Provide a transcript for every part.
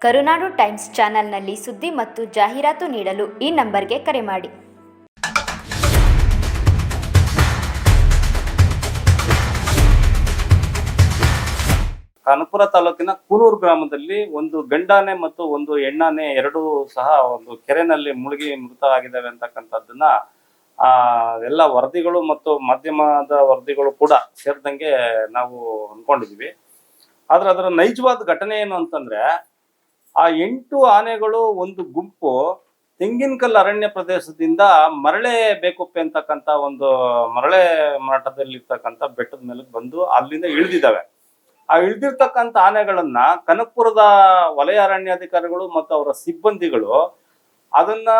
ಕರುನಾಡು times ಚಾನೆಲ್ನಲ್ಲಿ ಸುದ್ದಿ ಮತ್ತು ಜಾಹೀರಾತು ನೀಡಲು ಈ ನಂಬರ್ಗೆ ಕರೆ ಮಾಡಿ. ಕಾನಪುರ ತಾಲೂಕಿನ ಕೂನೂರು ಗ್ರಾಮದಲ್ಲಿ ಒಂದು ಗಂಡಾನೆ ಮತ್ತು ಒಂದು ಹೆಣ್ಣಾನೆ ಎರಡೂ ಸಹ ಒಂದು ಕೆರೆನಲ್ಲಿ ಮುಳುಗಿ ಮೃತ ಆಗಿದ್ದಾವೆ ಅಂತಕ್ಕಂಥದ್ದನ್ನ, ಆ, ಎಲ್ಲ ವರದಿಗಳು ಮತ್ತು ಮಾಧ್ಯಮದ ವರದಿಗಳು ಕೂಡ ಸೇರಿದಂಗೆ ನಾವು ಅನ್ಕೊಂಡಿದೀವಿ ಆದ್ರೆ ಅದರ ನೈಜವಾದ ಘಟನೆ ಏನು ಅಂತಂದ್ರೆ ಆ ಎಂಟು ಆನೆಗಳು ಒಂದು ಗುಂಪು ತೆಂಗಿನಕಲ್ಲು ಅರಣ್ಯ ಪ್ರದೇಶದಿಂದ ಮರಳೆ ಬೇಕುಪ್ಪೆ ಅಂತಕ್ಕಂಥ ಒಂದು ಮರಳೆ ಮಾರಾಟದಲ್ಲಿರ್ತಕ್ಕಂಥ ಬೆಟ್ಟದ ಮೇಲೆ ಬಂದು ಅಲ್ಲಿಂದ ಇಳಿದಿದ್ದಾವೆ. ಆ ಇಳಿದಿರ್ತಕ್ಕಂಥ ಆನೆಗಳನ್ನ ಕನಕಪುರದ ವಲಯ ಅರಣ್ಯಾಧಿಕಾರಿಗಳು ಮತ್ತು ಅವರ ಸಿಬ್ಬಂದಿಗಳು ಅದನ್ನ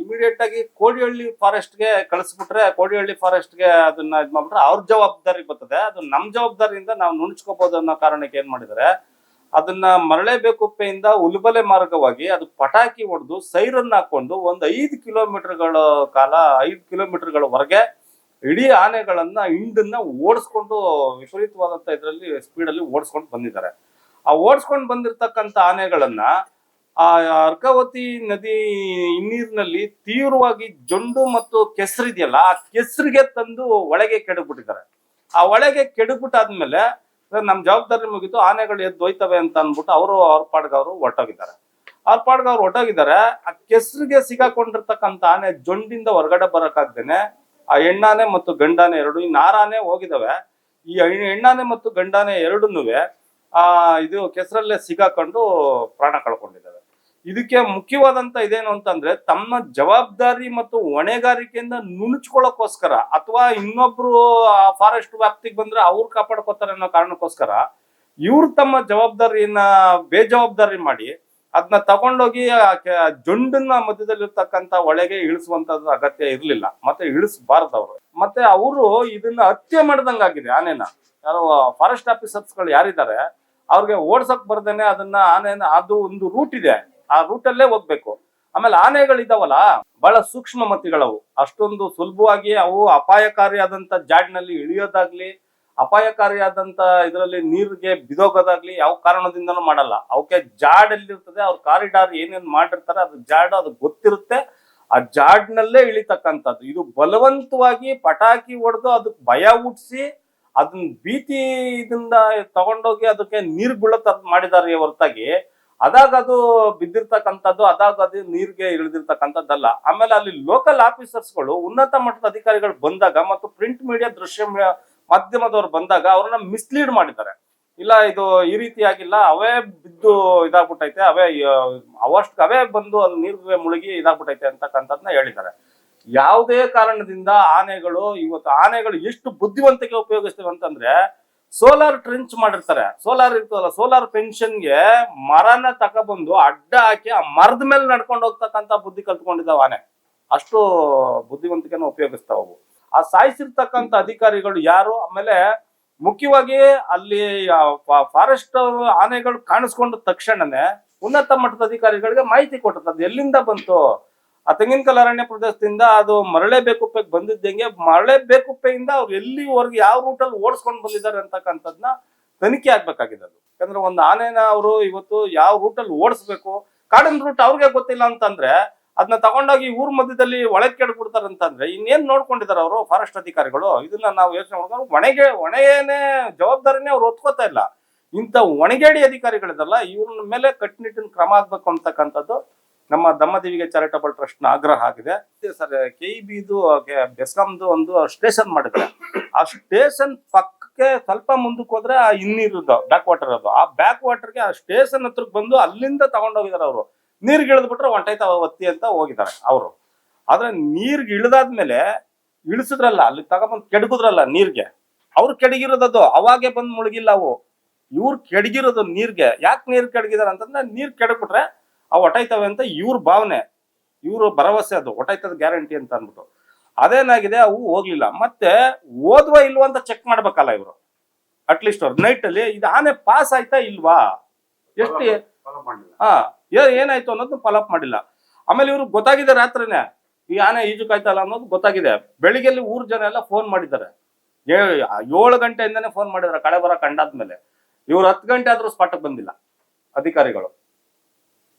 ಇಮಿಡಿಯೇಟ್ ಆಗಿ ಕೋಡಿಹಳ್ಳಿ ಫಾರೆಸ್ಟ್ಗೆ ಕಳಿಸ್ಬಿಟ್ರೆ, ಕೋಡಿಹಳ್ಳಿ ಫಾರೆಸ್ಟ್ಗೆ ಅದನ್ನ ಇದು ಮಾಡ್ಬಿಟ್ರೆ ಅವ್ರ ಜವಾಬ್ದಾರಿ ಬರ್ತದೆ. ಅದು ನಮ್ಮ ಜವಾಬ್ದಾರಿಯಿಂದ ನಾವು ನುಣುಚ್ಕೋಬಹುದು ಅನ್ನೋ ಕಾರಣಕ್ಕೆ ಏನ್ ಮಾಡಿದ್ದಾರೆ ಅದನ್ನ ಮರಳೆಬೇಕುಪ್ಪೆಯಿಂದ ಉಲ್ಬಲೆ ಮಾರ್ಗವಾಗಿ ಅದು ಪಟಾಕಿ ಹೊಡೆದು ಸೈರನ್ ಹಾಕೊಂಡು ಒಂದು ಐದು ಕಿಲೋಮೀಟರ್ಗಳ ಕಾಲ, ಐದು ಕಿಲೋಮೀಟರ್ಗಳವರೆಗೆ ಇಡೀ ಆನೆಗಳನ್ನ, ಹಿಂಡನ್ನ ಓಡಿಸ್ಕೊಂಡು ವಿಪರೀತವಾದಂತ ಇದರಲ್ಲಿ ಸ್ಪೀಡಲ್ಲಿ ಓಡಿಸ್ಕೊಂಡು ಬಂದಿದ್ದಾರೆ. ಆ ಓಡಿಸ್ಕೊಂಡು ಬಂದಿರತಕ್ಕಂತ ಆನೆಗಳನ್ನ ಆ ಅರ್ಕಾವತಿ ನದಿ ಹಿನ್ನೀರಿನಲ್ಲಿ ತೀವ್ರವಾಗಿ ಜೊಂಡು ಮತ್ತು ಕೆಸರಿದೆಯಲ್ಲ, ಆ ಕೆಸರಿಗೆ ತಂದು ಒಳಗೆ ಕೆಡಬಿಟ್ಟಿದ್ದಾರೆ. ಆ ಒಳಗೆ ಕೆಡಬಿಟ್ಟಾದ್ಮೇಲೆ ನಮ್ ಜವಾಬ್ದಾರಿ ಮುಗಿತು, ಆನೆಗಳು ಎದ್ದು ಹೋಯ್ತವೆ ಅಂತ ಅಂದ್ಬಿಟ್ಟು ಅವರು ಅವ್ರ ಪಾಡ್ಗೆ ಅವರು ಹೊರಟೋಗಿದ್ದಾರೆ. ಅವ್ರ ಪಾಡ್ಗೆ ಅವ್ರು ಹೊರಟೋಗಿದ್ದಾರೆ, ಆ ಕೆಸರಿಗೆ ಸಿಗಾಕೊಂಡಿರ್ತಕ್ಕಂಥ ಆನೆ ಜೊಂಡಿಂದ ಹೊರಗಡೆ ಬರೋಕ್ಕಾಗ್ದೇನೆ ಆ ಹೆಣ್ಣಾನೆ ಮತ್ತು ಗಂಡಾನೆ ಎರಡು, ಈ ನಾರಾನೆ ಹೋಗಿದಾವೆ. ಈ ಹೆಣ್- ಹೆಣ್ಣಾನೆ ಮತ್ತು ಗಂಡಾನೆ ಎರಡನ್ನೂ ಆ ಇದು ಕೆಸರಲ್ಲೇ ಸಿಗಾಕೊಂಡು ಪ್ರಾಣ ಕಳ್ಕೊಂಡಿದ್ದಾವೆ ಇದಕ್ಕೆ ಮುಖ್ಯವಾದಂತ ಇದೇನು ಅಂತಂದ್ರೆ ತಮ್ಮ ಜವಾಬ್ದಾರಿ ಮತ್ತು ಹೊಣೆಗಾರಿಕೆಯಿಂದ ನುಣುಚ್ಕೊಳ್ಳೋಕೋಸ್ಕರ ಅಥವಾ ಇನ್ನೊಬ್ರು ಫಾರೆಸ್ಟ್ ವ್ಯಾಪ್ತಿಗೆ ಬಂದ್ರೆ ಅವ್ರು ಕಾಪಾಡ್ಕೋತಾರೆ ಅನ್ನೋ ಕಾರಣಕ್ಕೋಸ್ಕರ ಇವ್ರು ತಮ್ಮ ಜವಾಬ್ದಾರಿಯನ್ನ ಬೇಜವಾಬ್ದಾರಿ ಮಾಡಿ ಅದನ್ನ ತಗೊಂಡೋಗಿ ಆ ಜೊಂಡನ್ನ ಮಧ್ಯದಲ್ಲಿರ್ತಕ್ಕಂಥ ಒಳಗೆ ಇಳಿಸುವಂತದ್ದು ಅಗತ್ಯ ಇರಲಿಲ್ಲ. ಮತ್ತೆ ಇಳಿಸಬಾರ್ದು ಅವರು. ಮತ್ತೆ ಅವರು ಇದನ್ನ ಹತ್ಯೆ ಮಾಡ್ದಂಗಾಗಿದೆ ಆನೆನ. ಯಾರೋ ಫಾರೆಸ್ಟ್ ಆಫೀಸರ್ಸ್ಗಳು ಯಾರಿದ್ದಾರೆ, ಅವ್ರಿಗೆ ಓಡ್ಸಕ್ ಬರ್ದೇನೆ ಅದನ್ನ ಆನೆನ, ಅದು ಒಂದು ರೂಟ್ ಇದೆ. ಆ ರೂಟಲ್ಲೇ ಹೋಗ್ಬೇಕು. ಆಮೇಲೆ ಆನೆಗಳಿದಾವಲ್ಲ, ಬಹಳ ಸೂಕ್ಷ್ಮ ಮತಿಗಳವು. ಅಷ್ಟೊಂದು ಸುಲಭವಾಗಿ ಅವು ಅಪಾಯಕಾರಿಯಾದಂತ ಜಾಡ್ನಲ್ಲಿ ಇಳಿಯೋದಾಗ್ಲಿ, ಅಪಾಯಕಾರಿಯಾದಂತ ಇದರಲ್ಲಿ ನೀರಿಗೆ ಬಿದೋಗೋದಾಗ್ಲಿ ಯಾವ ಕಾರಣದಿಂದನೂ ಮಾಡಲ್ಲ. ಅವಕ್ಕೆ ಜಾಡ್ ಎಲ್ಲಿರ್ತದೆ ಅವ್ರ ಕಾರಿಡಾರ್ ಏನೇನ್ ಮಾಡಿರ್ತಾರೆ ಅದು ಜಾಡ್ ಅದು ಗೊತ್ತಿರುತ್ತೆ. ಆ ಜಾಡ್ನಲ್ಲೇ ಇಳಿತಕ್ಕಂಥದ್ದು. ಇದು ಬಲವಂತವಾಗಿ ಪಟಾಕಿ ಹೊಡೆದು ಅದಕ್ಕೆ ಭಯ ಹುಟ್ಟಿಸಿ ಅದನ್ನ ಭೀತಿ ಇದನ್ನ ತಗೊಂಡೋಗಿ ಅದಕ್ಕೆ ನೀರು ಬೀಳತ್ತ ಮಾಡಿದ್ದಾರೆ ಹೊರತಾಗಿ. ಅದಾಗ ಅದು ಬಿದ್ದಿರ್ತಕ್ಕಂಥದ್ದು, ಅದಾಗ ಅದು ನೀರಿಗೆ ಇಳಿದಿರ್ತಕ್ಕಂಥದ್ದಲ್ಲ. ಆಮೇಲೆ ಅಲ್ಲಿ ಲೋಕಲ್ ಆಫೀಸರ್ಸ್ಗಳು ಉನ್ನತ ಮಟ್ಟದ ಅಧಿಕಾರಿಗಳು ಬಂದಾಗ ಮತ್ತು ಪ್ರಿಂಟ್ ಮೀಡಿಯಾ ದೃಶ್ಯ ಮಾಧ್ಯಮದವ್ರು ಬಂದಾಗ ಅವ್ರನ್ನ ಮಿಸ್ಲೀಡ್ ಮಾಡಿದ್ದಾರೆ. ಇಲ್ಲ, ಇದು ಈ ರೀತಿಯಾಗಿಲ್ಲ, ಅವೇ ಬಿದ್ದು ಇದಾಗ್ಬಿಟ್ಟೈತೆ, ಅವೇ ಅವಷ್ಟು ಅವೇ ಬಂದು ಅಲ್ಲಿ ನೀರಿಗೆ ಮುಳುಗಿ ಇದಾಗ್ಬಿಟ್ಟೈತೆ ಅಂತಕ್ಕಂಥದ್ನ ಹೇಳಿದ್ದಾರೆ. ಯಾವುದೇ ಕಾರಣದಿಂದ ಆನೆಗಳು, ಇವತ್ತು ಆನೆಗಳು ಎಷ್ಟು ಬುದ್ಧಿವಂತಿಕೆ ಉಪಯೋಗಿಸ್ತೇವೆ ಅಂತಂದ್ರೆ ಸೋಲಾರ್ ಟ್ರೆಂಚ್ ಮಾಡಿರ್ತಾರೆ. ಸೋಲಾರ್ ಇರ್ತದಲ್ಲ, ಸೋಲಾರ್ ಪೆನ್ಷನ್ಗೆ ಮರನ ತಗೊಬಂದು ಅಡ್ಡ ಹಾಕಿ ಆ ಮರದ ಮೇಲೆ ನಡ್ಕೊಂಡು ಹೋಗ್ತಕ್ಕಂಥ ಬುದ್ಧಿ ಕಲ್ತ್ಕೊಂಡಿದ್ದಾವ ಆನೆ. ಅಷ್ಟು ಬುದ್ಧಿವಂತಿಕೆನ ಉಪಯೋಗಿಸ್ತಾವ ಆ ಸಾಯಿಸಿರ್ತಕ್ಕಂಥ ಅಧಿಕಾರಿಗಳು ಯಾರು? ಆಮೇಲೆ ಮುಖ್ಯವಾಗಿ ಅಲ್ಲಿ ಫಾರೆಸ್ಟ್ ಆನೆಗಳು ಕಾಣಿಸ್ಕೊಂಡ ತಕ್ಷಣನೇ ಉನ್ನತ ಮಟ್ಟದ ಅಧಿಕಾರಿಗಳಿಗೆ ಮಾಹಿತಿ ಕೊಟ್ಟದ್ದು. ಎಲ್ಲಿಂದ ಬಂತು? ಆ ತೆಂಗಿನಕಲ್ ಅರಣ್ಯ ಪ್ರದೇಶದಿಂದ ಅದು ಮರಳೆ ಬೇಕುಪ್ಪೆಗೆ ಬಂದಿದ್ದಂಗೆ ಮರಳೆ ಬೇಕುಪ್ಪೆಯಿಂದ ಅವ್ರು ಎಲ್ಲಿವರೆಗೆ ಯಾವ ರೂಟಲ್ಲಿ ಓಡಿಸ್ಕೊಂಡು ಬಂದಿದ್ದಾರೆ ಅಂತಕ್ಕಂಥದ್ನ ತನಿಖೆ ಆಗ್ಬೇಕಾಗಿದೆ ಅದು. ಯಾಕಂದ್ರೆ ಒಂದು ಆನೆನ ಅವರು ಇವತ್ತು ಯಾವ ರೂಟಲ್ಲಿ ಓಡಿಸ್ಬೇಕು, ಕಾಡಿನ ರೂಟ್ ಅವ್ರಿಗೆ ಗೊತ್ತಿಲ್ಲ ಅಂತಂದ್ರೆ ಅದನ್ನ ತಗೊಂಡೋಗಿ ಊರ್ ಮಧ್ಯದಲ್ಲಿ ಒಳಗೆ ಕೆಡ್ಬಿಡ್ತಾರೆ ಅಂತಂದ್ರೆ ಇನ್ನೇನ್ ನೋಡ್ಕೊಂಡಿದ್ದಾರೆ ಅವರು ಫಾರೆಸ್ಟ್ ಅಧಿಕಾರಿಗಳು? ಇದನ್ನ ನಾವು ಯೋಚನೆ ಮಾಡ್ಕೊಂಡು ಒಣಗೆ, ಒಣಗೇನೆ ಜವಾಬ್ದಾರಿನೇ ಅವ್ರು ಒತ್ಕೋತಾ ಇಲ್ಲ. ಇಂಥ ಒಣಗೇಡಿ ಅಧಿಕಾರಿಗಳಿದಲ್ಲ ಇವ್ರ ಮೇಲೆ ಕಟ್ಟುನಿಟ್ಟಿನ ಕ್ರಮ ಆಗ್ಬೇಕು ಅಂತಕ್ಕಂಥದ್ದು ನಮ್ಮ ದಮ್ಮದೇವಿಗೆ ಚಾರಿಟಬಲ್ ಟ್ರಸ್ಟ್ನ ಆಗ್ರಹ ಆಗಿದೆ. ಸರ್ ಕೆ ಇ ಬಿದು ಬೆಸ್ಕಾಂದು ಒಂದು ಸ್ಟೇಷನ್ ಮಾಡಿದ್ರೆ ಆ ಸ್ಟೇಷನ್ ಪಕ್ಕಕ್ಕೆ ಸ್ವಲ್ಪ ಮುಂದಕ್ಕೆ ಹೋದ್ರೆ ಆ ಹಿನ್ನೀರದು ಬ್ಯಾಕ್ ವಾಟರ್ ಅದು ಆ ಬ್ಯಾಕ್ ವಾಟರ್ಗೆ ಆ ಸ್ಟೇಷನ್ ಹತ್ರಕ್ಕೆ ಬಂದು ಅಲ್ಲಿಂದ ತಗೊಂಡೋಗಿದ್ದಾರೆ ಅವರು. ನೀರ್ಗೆ ಇಳಿದ್ಬಿಟ್ರೆ ಒಂಟೈತ ಒತ್ತಿ ಅಂತ ಹೋಗಿದ್ದಾರೆ ಅವರು. ಆದ್ರೆ ನೀರ್ಗೆ ಇಳಿದಾದ್ಮೇಲೆ ಇಳಿಸಿದ್ರಲ್ಲ, ಅಲ್ಲಿ ತಗೊಂಬಂದು ಕೆಡಗುದ್ರಲ್ಲ ನೀರ್ಗೆ. ಅವ್ರು ಕೆಡಗಿರೋದದು ಅವಾಗೆ ಬಂದು ಮುಳುಗಿಲ್ಲ ಅವು. ಇವ್ರು ಕೆಡಗಿರೋದು ನೀರ್ಗೆ. ಯಾಕೆ ನೀರ್ ಕೆಡಗಿದಾರೆ ಅಂತಂದ್ರೆ ನೀರ್ ಕೆಡಗ್ಬಿಟ್ರೆ ಅವು ಹೊಟ್ಟೈತವೆ ಅಂತ ಇವ್ರ ಭಾವನೆ ಇವ್ರ ಭರವಸೆ ಅದು. ಹೊಟ್ಟೈತದ ಗ್ಯಾರಂಟಿ ಅಂತ ಅಂದ್ಬಿಟ್ಟು. ಅದೇನಾಗಿದೆ ಅವು ಹೋಗ್ಲಿಲ್ಲ. ಮತ್ತೆ ಓದ್ವ ಇಲ್ವಾ ಅಂತ ಚೆಕ್ ಮಾಡ್ಬೇಕಲ್ಲ ಇವರು. ಅಟ್ಲೀಸ್ಟ್ ಅವ್ರು. ನೈಟ್ ಅಲ್ಲಿ ಇದು ಆನೆ ಪಾಸ್ ಆಯ್ತಾ ಇಲ್ವಾ? ಎಷ್ಟು ಹಾ ಏನಾಯ್ತು ಅನ್ನೋದು ಫಾಲೋಅಪ್ ಮಾಡಿಲ್ಲ. ಆಮೇಲೆ ಇವ್ರು ಗೊತ್ತಾಗಿದೆ ರಾತ್ರಿನೇ ಈ ಆನೆ ಈಜುಕಾಯ್ತಲ್ಲ ಅನ್ನೋದು ಗೊತ್ತಾಗಿದೆ. ಬೆಳಿಗ್ಗೆಲ್ಲಿ ಊರ್ ಜನ ಎಲ್ಲ ಫೋನ್ ಮಾಡಿದ್ದಾರೆ. ಏಳು ಗಂಟೆಯಿಂದನೇ ಫೋನ್ ಮಾಡಿದಾರೆ ಕಳೆ ಬರ ಕಂಡಾದ್ಮೇಲೆ. ಇವ್ರು ಹತ್ತು ಗಂಟೆ ಆದ್ರೂ ಸ್ಪಾಟಕ್ಕೆ ಬಂದಿಲ್ಲ. ಅಧಿಕಾರಿಗಳು.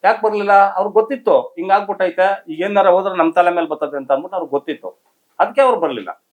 ಯಾಕೆ ಬರ್ಲಿಲ್ಲ? ಅವ್ರಿಗೆ ಗೊತ್ತಿತ್ತು. ಹಿಂಗಾಗ್ಬಿಟ್ಟೈತೆ ಈಗ ಏನಾರ ಹೋದ್ರೆ ನಮ್ಮ ತಲೆ ಮೇಲೆ ಬರ್ತದೆ ಅಂತ ಅಂದ್ಬಿಟ್ಟು ಅವ್ರಿಗೆ ಗೊತ್ತಿತ್ತು. ಅದಕ್ಕೆ ಅವ್ರು ಬರ್ಲಿಲ್ಲ.